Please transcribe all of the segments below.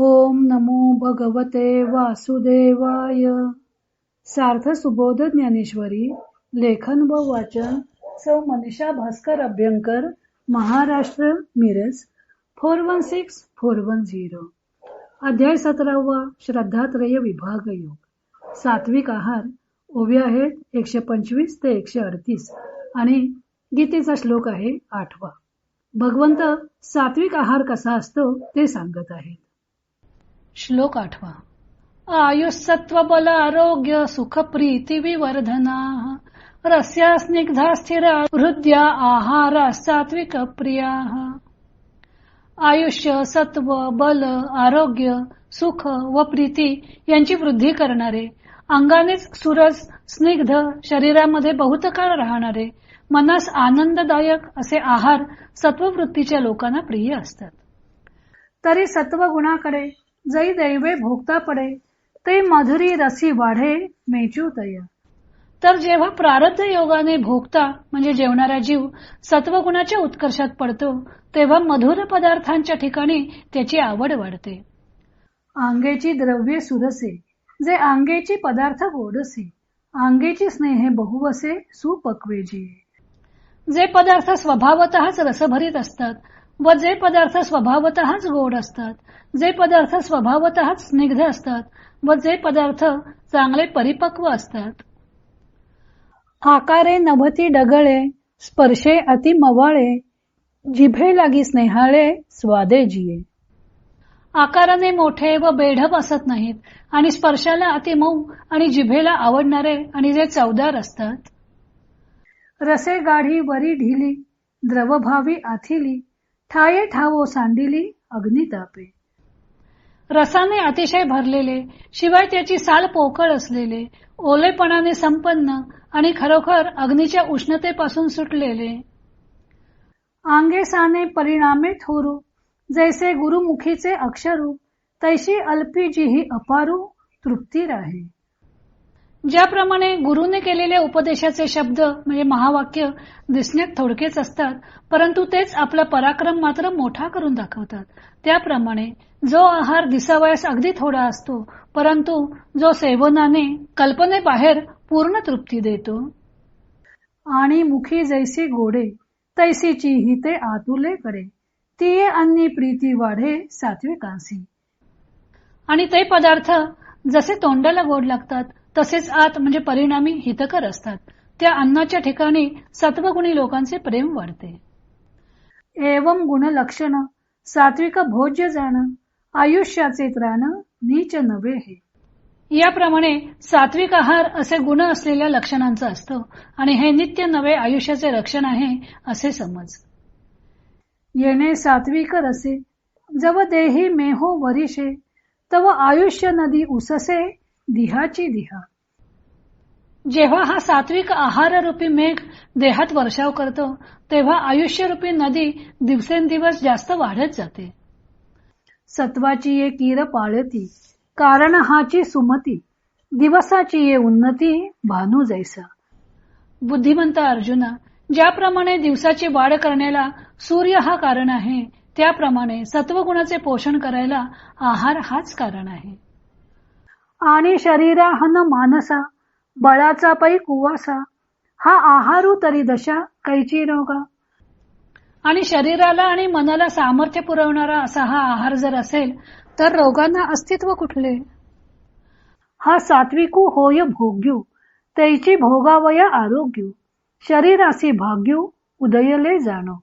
ओम नमो भगवते वासुदेवाय. सार्थ सुबोध ज्ञानेश्वरी लेखन व वाचन Sau Manisha Bhaskar Abhyankar Maharashtra Miraj four one six four one zero. अध्याय सतरावा श्रद्धात्रय विभाग योग. सात्विक आहार ओव्या आहेत एकशे पंचवीस ते एकशे अडतीस आणि गीतेचा श्लोक आहे आठवा. भगवंत सात्विक आहार कसा असतो ते सांगत आहेत. श्लोक आठवा. आयुष्सत्व बल आरोग्य सुख प्रीती विवर्धना. रस्या स्निग्धा स्थिर हृदया आहार सात्विक प्रिया. आयुष्य सत्व बल आरोग्य सुख व प्रीती यांची वृद्धी करणारे. अंगानेच सुरस स्निग्ध शरीरामध्ये बहुत काळ राहणारे. मनास आनंददायक असे आहार सत्ववृत्तीच्या लोकांना प्रिय असतात. तरी सत्व गुणाकडे जै दैवे भोगता पडे ते मधुरी रसी वाढे मेचू तया. तर जेव्हा प्रारब्ध योगाने भोगता म्हणजे जेवणारा जीव सत्वगुणाच्या उत्कर्षात पडतो तेव्हा मधुर पदार्थांच्या ठिकाणी त्याची आवड वाढते. अंगेची द्रव्ये सुरसे जे अंगेची पदार्थ गोडसे अंगेची स्नेह बहुवसे सुपक्वेजी जे पदार्थ स्वभावतःच रसभरीत असतात व जे पदार्थ स्वभावतःच गोड असतात जे पदार्थ स्वभावतःच स्निग्ध असतात व जे पदार्थ चांगले परिपक्व असतात. आकारे नभती डगळे स्पर्शे अति मवाळे जिभे लागी स्नेहाळे स्वादे जिये. आकाराने मोठे व बेढप असत नाहीत आणि स्पर्शाला अति मऊ आणि जिभेला आवडणारे आणि जे चवदार असतात. रसे गाढी वरी ढिली द्रवभावी आथिली ठाये ठावो सांडिली अग्नितापे रसाने अतिशय भरलेले शिवाय त्याची साल पोकळ असलेले ओलेपणाने संपन्न आणि खरोखर अग्नीच्या उष्णतेपासून सुटलेले. आंगे साने परिणामे थोरू जैसे गुरुमुखीचे अक्षरू तैशी अल्पी ही अपारू तृप्ती राही. ज्याप्रमाणे गुरुने केलेल्या उपदेशाचे शब्द म्हणजे महावाक्य दिसण्यात थोडकेच असतात परंतु तेच आपला पराक्रम मात्र मोठा करून दाखवतात. त्याप्रमाणे जो आहार दिसावयास अगदी थोडा असतो परंतु जो सेवनाने कल्पनेबाहेर पूर्ण तृप्ती देतो. आणि मुखी जैसी गोडे तैसीची ही ते आतुले करे. ती अन्नी प्रीती वाढे सात्विकांसी. आणि ते पदार्थ जसे तोंडाला गोड लागतात तसेच आत म्हणजे परिणामी हितकर असतात. त्या अन्नाच्या ठिकाणी सत्वगुणी लोकांचे प्रेम वाढते. एवम गुण लक्षण सात्विक भोज्य जाण आयुष्याचे त्राण नीच नवे हे. याप्रमाणे सात्विक आहार असे गुण असलेल्या लक्षणांचा असतो आणि हे नित्य नवे आयुष्याचे रक्षण आहे असे समज. येणे सात्विक रसे जव देही मेहो वरिषे तव आयुष्य नदी उससे दिहाची दिहा. जेव्हा हा सात्विक आहार रूपी मेघ देहात वर्षाव करतो तेव्हा आयुष्य रूपी नदी दिवसेंदिवस जास्त वाढत जाते. सत्वाची ये कीर पाळती कारण हाची सुमती दिवसाची ये उन्नती भानू जैसा. बुद्धिमंत अर्जुना ज्याप्रमाणे दिवसाची वाढ करण्याला सूर्य हा कारण आहे त्याप्रमाणे सत्वगुणाचे पोषण करायला आहार हाच कारण आहे. आणि शरीरा हन मानसा बळाचा पै कुवासा हा आहारू तरी दशा कैची रोगा. आणि शरीराला आणि मनाला सामर्थ्य पुरवणारा असा हा आहार जर असेल तर रोगांना अस्तित्व कुठले? हा सात्विकू होय भोग्यू तैची भोगावया आरोग्यू शरीरासी भाग्यू उदयले जाणो.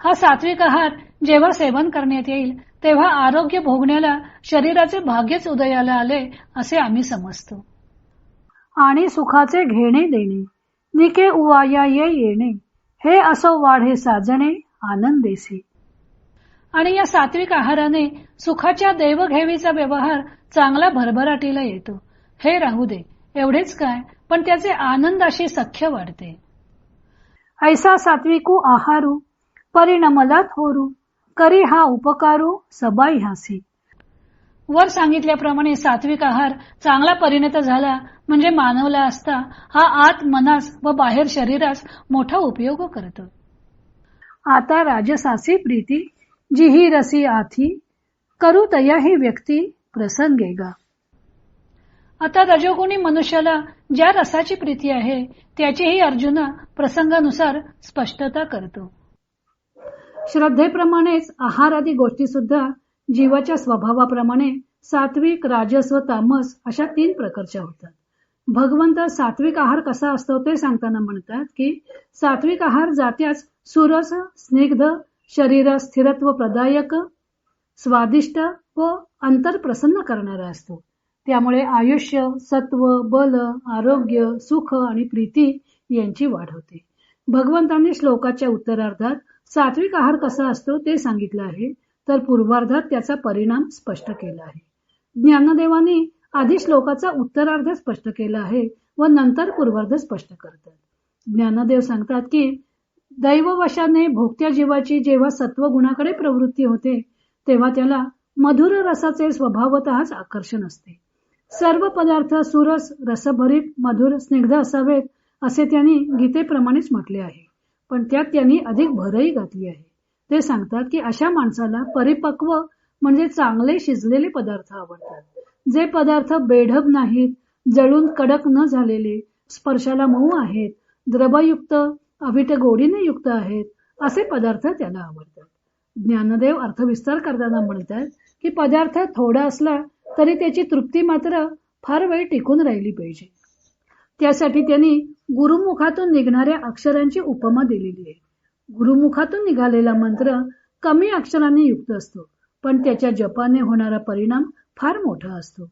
हा सात्विक आहार जेव्हा सेवन करण्यात येईल तेव्हा आरोग्य भोगण्याला शरीराचे भाग्यच उदयाला आले असे आम्ही समजतो. आणि सुखाचे घेणे देणे निके उवाया ये येणे हे असो वाढे साजणे आनंदेसे. आणि या सात्विक आहाराने सुखाच्या देवघेवीचा व्यवहार चांगला भरभराटीला येतो. हे राहू दे एवढेच काय पण त्याचे आनंदाशी सख्य वाढते. ऐसा सात्विकू आहारू परिणमला थोरू करी हा उपकारू सबाई हासी. वर सांगितल्याप्रमाणे सात्विक आहार चांगला परिणत झाला म्हणजे मानवला असता हा आत मनास व बाहेर शरीरास मोठा उपयोग करतो. आता राजसासी प्रीती जिही रसी आथी करू तया ही व्यक्ती प्रसंगेगा आता रजोगुणी मनुष्याला ज्या रसाची प्रीती आहे त्याचीही अर्जुना प्रसंगानुसार स्पष्टता करतो. श्रद्धेप्रमाणेच आहार आदी गोष्टी सुद्धा जीवाच्या स्वभावाप्रमाणे सात्विक राजस व तामस अशा तीन प्रकारच्या होतात. भगवंत सात्विक आहार कसा असतो ते सांगताना म्हणतात की सात्विक आहार जात्याच सुरस स्निग्ध शरीर स्थिरत्व प्रदायक स्वादिष्ट व अंतर प्रसन्न करणारा असतो. त्यामुळे आयुष्य सत्व बल आरोग्य सुख आणि प्रीती यांची वाढ होते. भगवंतांनी श्लोकाच्या उत्तरार्धात सात्विक आहार कसा असतो ते सांगितलं आहे तर पूर्वार्धात त्याचा परिणाम स्पष्ट केला आहे. ज्ञानदेवानी आधी श्लोकाचा उत्तरार्ध स्पष्ट केला आहे व नंतर पूर्वार्ध स्पष्ट करतात. ज्ञानदेव सांगतात की दैववशाने भोगत्या जीवाची जेव्हा सत्व गुणाकडे प्रवृत्ती होते तेव्हा त्याला मधुर रसाचे स्वभावतःच आकर्षण असते. सर्व पदार्थ सुरस रसभरीत मधुर स्निग्ध असावेत असे त्यांनी गीतेप्रमाणेच म्हटले आहे. पण त्यात त्यांनी अधिक भरही घातली आहे. ते सांगतात की अशा माणसाला परिपक्व म्हणजे चांगले शिजलेले पदार्थ आवडतात. जे पदार्थ बेढब नाहीत जळून कडक न झालेले स्पर्शाला मऊ आहेत द्रवयुक्त अभिट गोडीने युक्त आहेत असे पदार्थ त्याला आवडतात. ज्ञानदेव अर्थविस्तार करताना म्हणतात की पदार्थ थोडा असला तरी त्याची तृप्ती मात्र फार वेळ टिकून राहिली पाहिजे. त्यासाठी त्यांनी गुरुमुखातून निघणाऱ्या अक्षरांची उपमा दिलेली आहे. गुरुमुखातून निघालेला मंत्र कमी अक्षरांनी युक्त असतो पण त्याच्या जपाने होणारा परिणाम फार मोठा असतो.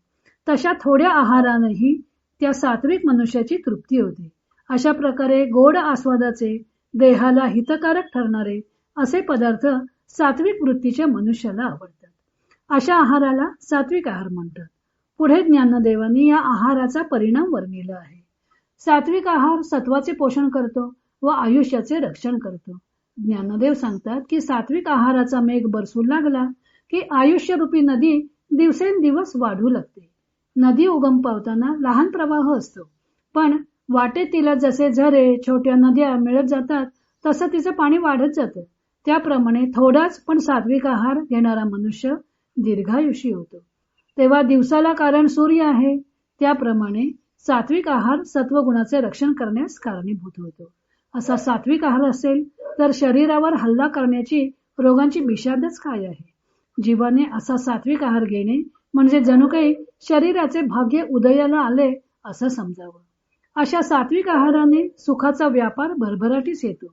तशा थोड्या आहारानेही त्या सात्विक मनुष्याची तृप्ती होते. अशा प्रकारे गोड आस्वादाचे देहाला हितकारक ठरणारे असे पदार्थ सात्विक वृत्तीच्या मनुष्याला आवडतात. अशा आहाराला सात्विक आहार म्हणतात. पुढे ज्ञानदेवांनी या आहाराचा परिणाम वर्णिला आहे. सात्विक आहार सत्वाचे पोषण करतो व आयुष्याचे रक्षण करतो. ज्ञानदेव सांगतात की सात्विक आहाराचा मेघ बरसू लागला की आयुष्यरूपी नदी दिवसेंदिवस वाढू लागते. नदी उगम पावताना लहान प्रवाह असतो. पण वाटेत तिला जसे झरे छोट्या नद्या मिळत जातात तसं तिचं पाणी वाढत जातं. त्याप्रमाणे थोडाच पण सात्विक आहार घेणारा मनुष्य दीर्घायुषी होतो. तेव्हा दिवसाला कारण सूर्य आहे. त्याप्रमाणे सात्विक आहार सत्वगुणाचे रक्षण करण्यास कारणीभूत होतो. असा सात्विक आहार असेल तर शरीरावर हल्ला करण्याची रोगांची विषादच काय आहे? जीवाने असा सात्विक आहार घेणे म्हणजे जणू काही शरीराचे भाग्य उदयाला आले असं समजावं. अशा सात्विक आहाराने सुखाचा व्यापार भरभराटीस येतो.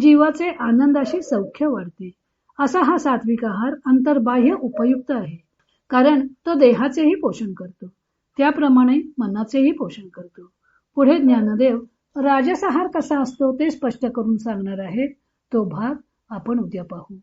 जीवाचे आनंदाशी सौख्य वाढते. असा हा सात्विक आहार अंतर्बाह्य उपयुक्त आहे. कारण तो देहाचेही पोषण करतो. त्याप्रमाणे मनाचेही पोषण करतो. पुढे ज्ञानदेव राजसहार कसा असतो ते स्पष्ट करून सांगणार आहेत. तो भाग आपण उद्या पाहू.